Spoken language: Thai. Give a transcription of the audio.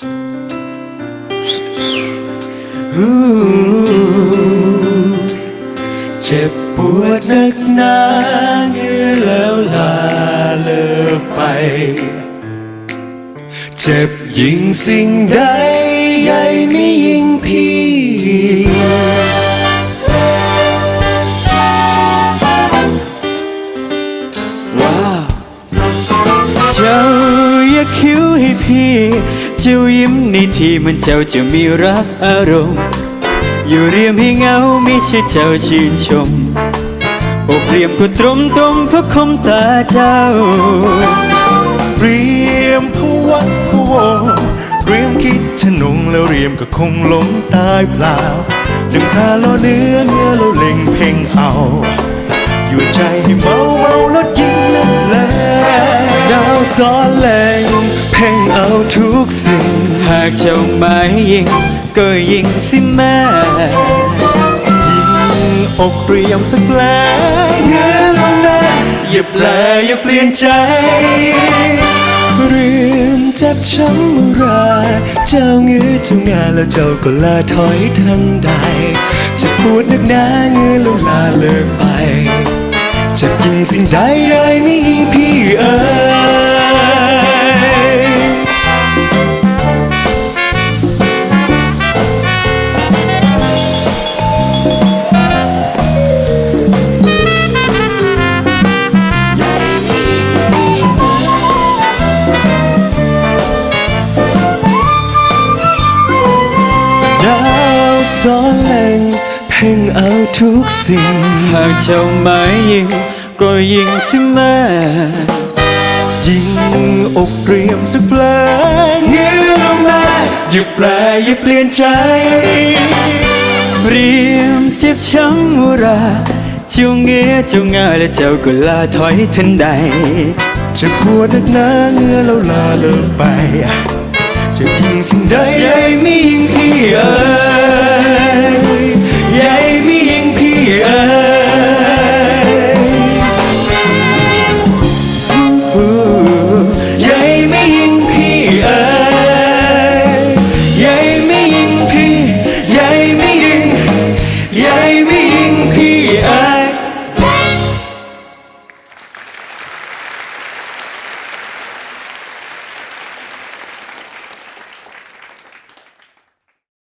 เจ็บปวดนักหนาเงือแล้วลาเลิกไป เจ็บยิงสิ่งใดใหญ่ไม่ยิงพี่ว้าวเจ้าอย่าคิ้วให้พี่ จ้ายิ้มในที่มันเจ้าจะมีรักอารมณ์ อยู่เรียมให้เงาไม่ใช่เจ้าชื่นชมอกเรียมก็ตรมตรมเพราะคมตาเจ้า เรียมพวักพวงเรียมคิดทะนงแล้วเรียมก็คงหลงตายเปล่าดึงคาล้อเนื้อเนื้อแล้วเล็งเพ่งเอา อยู่ใจให้เมาเมาแล้ว ดาวซ้อนแรงเพ่งเอาทุกสิ่ง หากเจ้าหมายยิง ก็ยิงสิแม่ยิงอกเรียมสักแผลเงื่อลงหน้าอย่าแปลอย่าเปลี่ยนใจเรียมเจ็บช้ำอุราเจ้าเงื้อเจ้างานแล้วเจ้าก็ลาถอยทันใด จะปวดนักหนาเงื้อแล้วลาเลิกไปจ็บยิงสิ่งใดใดไม่าวซ้อนแหล่งเพ่งเอาทุกสิ่ง หากเจ้าหมายยิงก็ยิงสิแม่ยิงอกเตรียมสักเพลงเงื้อลงมาอย่าแปลอย่าเปลี่ยนใจเรียมเจ็บช้ำอุราเจ้าเงี้ยเจ้างาและเจ้าก็ลาถอยทันใดจะปวดนักหนาเงื้อแล้วลาเลิกไป จะยิงสิ่งใด